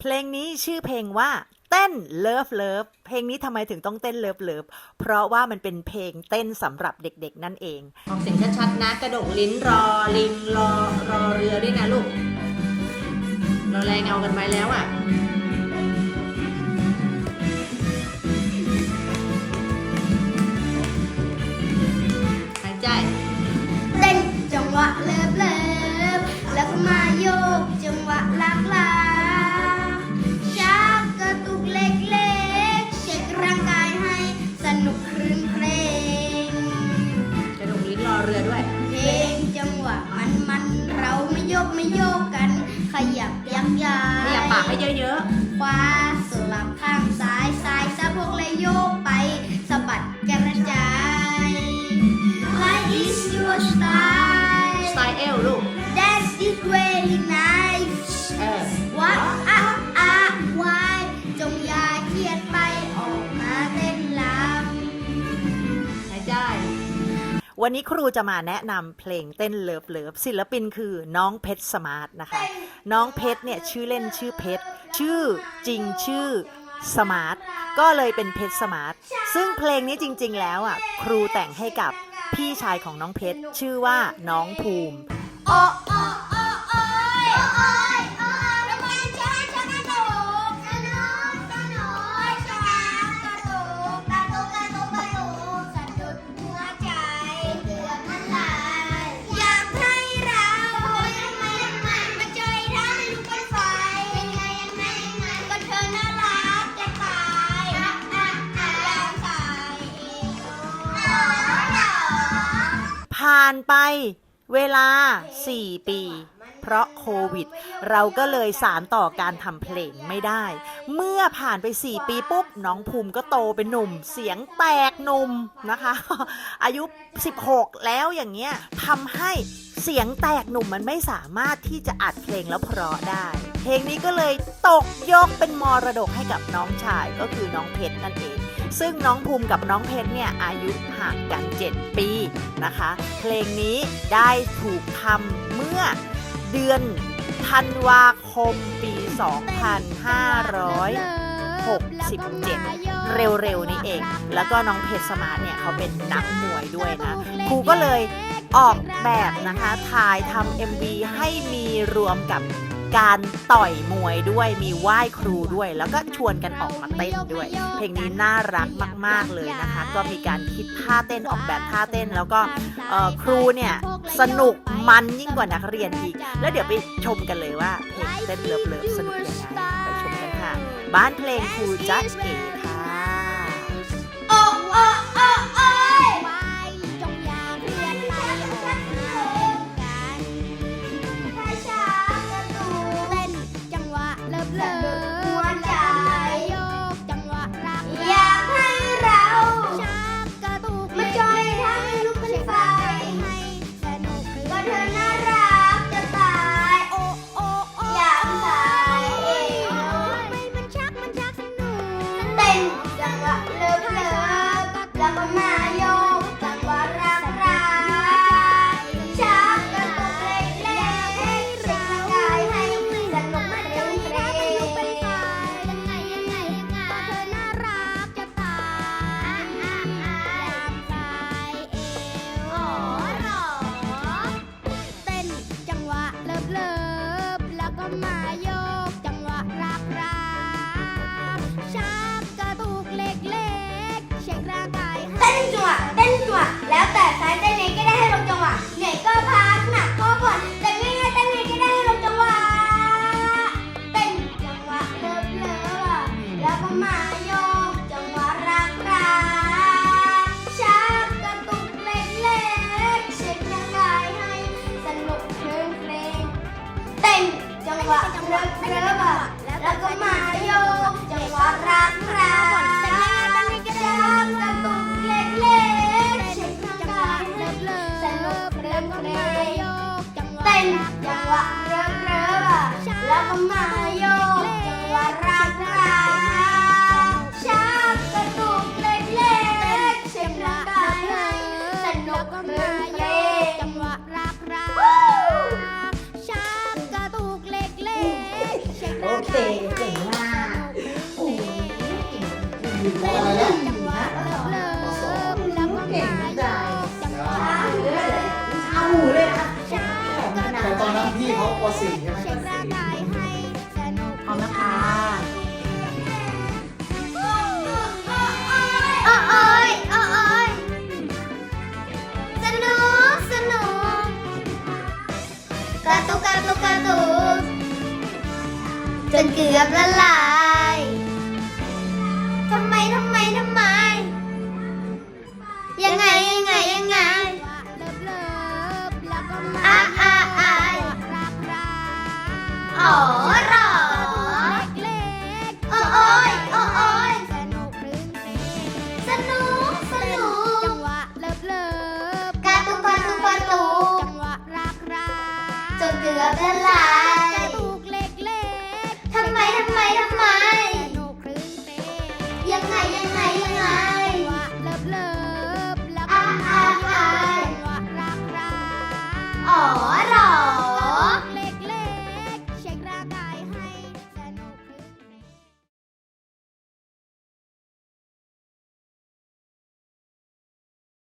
เพลงนี้ชื่อเพลงว่าเต้นเลิฟเลิฟเพลงนี้ทำไมถึงต้องเต้นเลิฟเลิฟเพราะว่ามันเป็นเพลงเต้นสำหรับเด็กๆ นั่นเองออกเสียงชัดๆนะกระดกลิ้นรอลิงรอรอเรือด้วยนะลูกเราแรงเงากันไปแล้วอะ เยอะขวาสลับข้างซ้ายซ้ายสะโพกเลยโยกไปสะบัดกระจาย Like is your ๆส style ไตล์เอลลูก Dance is very nice วันนี้ครูจะมาแนะนำเพลงเต้นเลิฟเลิฟศิลปินคือน้องเพชรสมาร์ทนะคะ น้องเพชรเนี่ยชื่อเล่นชื่อเพชรชื่อจริงชื่อสมาร์ทก็เลยเป็นเพชรสมาร์ทซึ่งเพลงนี้จริง ๆ แล้วอะครูแต่งให้กับพี่ชายของน้องเพชรชื่อว่าน้องภูมิโอ ผ่านไปเวลา 4 ปี เพราะโควิด เราก็เลยสารต่อการทำเพลงไม่ได้ เมื่อผ่านไป 4 ปีปุ๊บ น้องภูมิก็โตเป็นหนุ่ม เสียงแตกหนุ่มนะคะ อายุ 16 แล้วอย่างเงี้ยทำให้เสียงแตกหนุ่มมันไม่สามารถที่จะอัดเพลงแล้วเพราะได้ เพลงนี้ก็เลยตกยกเป็นมรดกให้กับน้องชายก็คือน้องเพชรนั่นเอง ซึ่งน้องภูมิกับน้องเพชรเนี่ยอายุห่างกัน 7 ปีนะคะ เพลงนี้ได้ถูกทำเมื่อเดือนธันวาคมปี 2567 เร็วๆนี้เอง แล้วก็น้องเพชรสมาร์ทเนี่ยเขาเป็นนักมวยด้วยนะ ครูก็เลยออกแบบนะคะถ่ายทำ MV ให้มีรวมกับ การต่อยมวยด้วยมีไหว้ครูด้วย แล้วก็ชวนกันออกมาเต้นด้วย เพลงนี้น่ารักมาก ๆเลยนะคะ ก็มีการคิดท่าเต้นออกแบบท่าเต้น แล้วก็ครูเนี่ยสนุกมันยิ่งกว่านักเรียนอีก แล้วเดี๋ยวไปชมกันเลยว่าเพลงเต้นเลิฟเลิฟสนุกยังไงไปชมกันค่ะ บ้านเพลงครูจัสเก๋ Wah. พี่เขาป .4 ใช่ไหมเช็คร่างกายให้สนุกพร้อมนะคะโอ้อยโอ้อยสนุกสนุกกระตุกกระตุกกระตุกจนเกือบละลาย